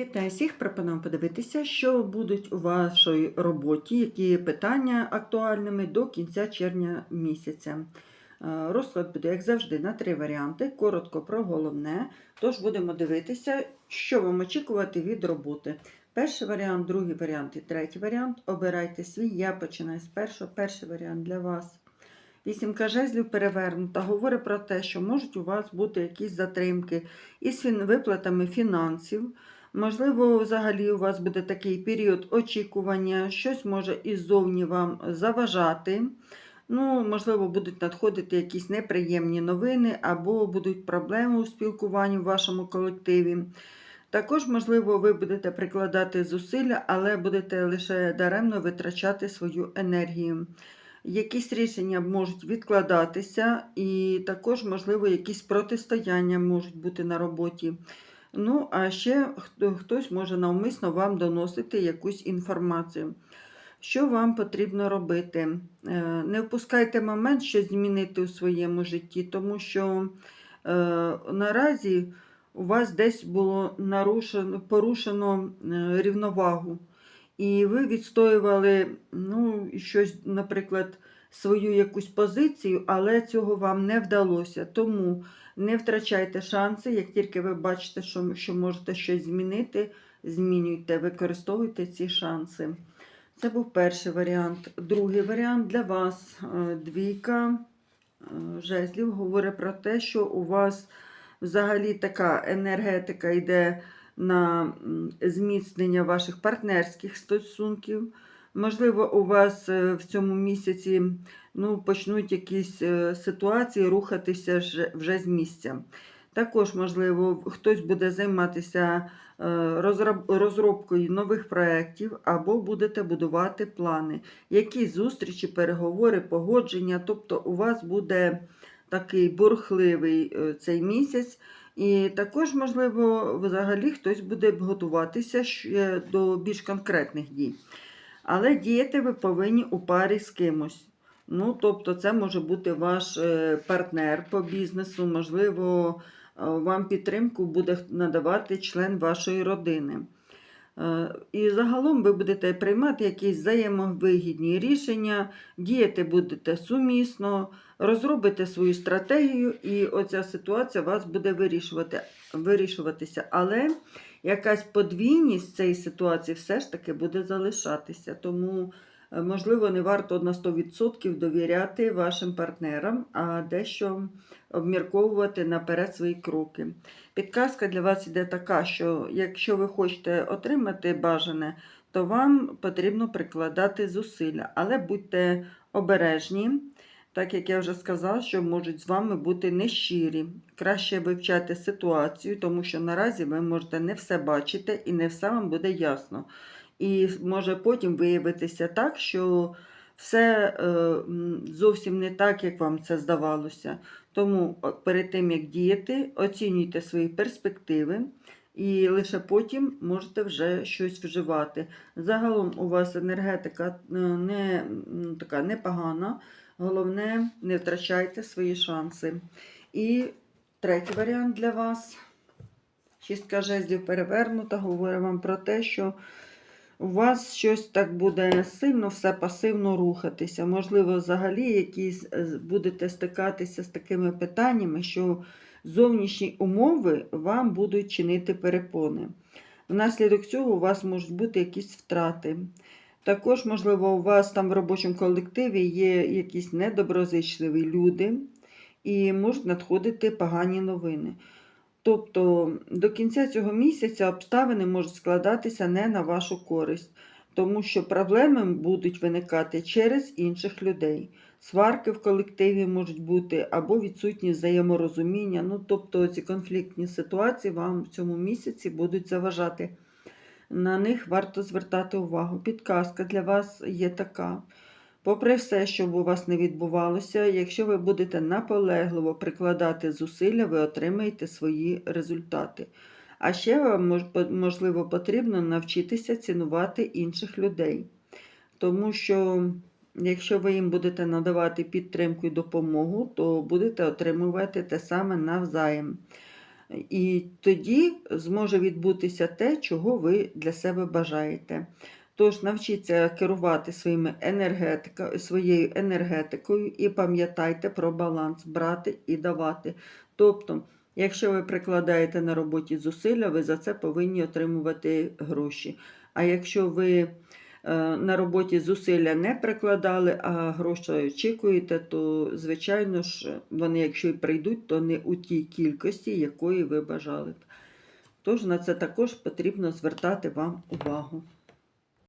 Вітаю всіх! Пропоную подивитися, що будуть у вашій роботі, які питання актуальними до кінця червня місяця. Е, Розклад буде, як завжди, на три варіанти. Коротко про головне. Тож будемо дивитися, що вам очікувати від роботи. Перший варіант, другий варіант і третій варіант. Обирайте свій. Я починаю з першого. Перший варіант для вас. Вісімка жезлів перевернута. Говорить про те, що можуть у вас бути якісь затримки із виплатами фінансів. Можливо, взагалі у вас буде такий період очікування, щось може іззовні вам заважати. Ну, можливо, будуть надходити якісь неприємні новини або будуть проблеми у спілкуванні в вашому колективі. Також, можливо, ви будете прикладати зусилля, але будете лише даремно витрачати свою енергію. Якісь рішення можуть відкладатися, і також, можливо, якісь протистояння можуть бути на роботі. Ну, а ще хтось може навмисно вам доносити якусь інформацію. Що вам потрібно робити? Е, Не впускайте момент щось змінити у своєму житті, тому що е, наразі у вас десь було нарушено, порушено е, рівновагу. І ви відстоювали ну, щось, наприклад, свою якусь позицію, але цього вам не вдалося. Тому не втрачайте шанси, як тільки ви бачите, що, що можете щось змінити, змінюйте, використовуйте ці шанси. Це був перший варіант. Другий варіант для вас е, двійка е, жезлів говорить про те, що у вас взагалі така енергетика йде на зміцнення ваших партнерських стосунків. Можливо, у вас е, в цьому місяці ну, почнуть якісь е, ситуації рухатися вже- з місця. Також, можливо, хтось буде займатися е, розробкою нових проєктів або будете будувати плани, якісь зустрічі, переговори, погодження. Тобто у вас буде такий бурхливий цей місяць. І також, можливо, взагалі хтось буде готуватися до більш конкретних дій. Але діяти ви повинні у парі з кимось. Ну, тобто, це може бути ваш е, партнер по бізнесу, можливо, е, вам підтримку буде надавати член вашої родини. Е, І загалом ви будете приймати якісь взаємовигідні рішення, діяти будете сумісно, розробите свою стратегію, і оця ситуація вас буде вирішувати, вирішуватися. Але якась подвійність цієї ситуації все ж таки буде залишатися. Тому, е, можливо, не варто на 100% довіряти вашим партнерам, а дещо обмірковувати наперед свої кроки. Підказка для вас іде така, що якщо ви хочете отримати бажане, то вам потрібно прикладати зусилля, але будьте обережні. Так як я вже сказала, що можуть з вами бути нещирі. Краще вивчати ситуацію, тому що наразі ви можете не все бачити і не все вам буде ясно. І може потім виявитися так, що все е, зовсім не так, як вам це здавалося. Тому перед тим, як діяти, оцінюйте свої перспективи. І лише потім можете вже щось вживати. Загалом у вас енергетика е, не така непогана. Головне, не втрачайте свої шанси. І третій варіант для вас. Шістка жезлів перевернута, говорить вам про те, що у вас щось так буде сильно все пасивно рухатися. Можливо, взагалі якісь е, будете стикатися з такими питаннями, що зовнішні умови вам будуть чинити перепони. Внаслідок цього у вас можуть бути якісь втрати. Також, можливо, у вас там в робочому колективі є якісь недоброзичливі люди, і можуть надходити погані новини. Тобто до кінця цього місяця обставини можуть складатися не на вашу користь, тому що проблеми будуть виникати через інших людей. Сварки в колективі можуть бути або відсутність взаєморозуміння. Ну, тобто ці конфліктні ситуації вам в цьому місяці будуть заважати. На них варто звертати увагу. Підказка для вас є така. Попри все, що б у вас не відбувалося, якщо ви будете наполегливо прикладати зусилля, ви отримаєте свої результати. А ще вам можливо потрібно навчитися цінувати інших людей. Тому що якщо ви їм будете надавати підтримку і допомогу, то будете отримувати те саме навзаєм. І тоді зможе відбутися те, чого ви для себе бажаєте. Тож навчіться керувати своїми енергетика, своєю енергетикою і пам'ятайте про баланс брати і давати. Тобто, якщо ви прикладаєте на роботі зусилля, ви за це повинні отримувати гроші. А якщо ви на роботі зусилля не прикладали, а гроші очікуєте, то, звичайно ж, вони, якщо й прийдуть, то не у тій кількості, якої ви бажали б. Тож на це також потрібно звертати вам увагу.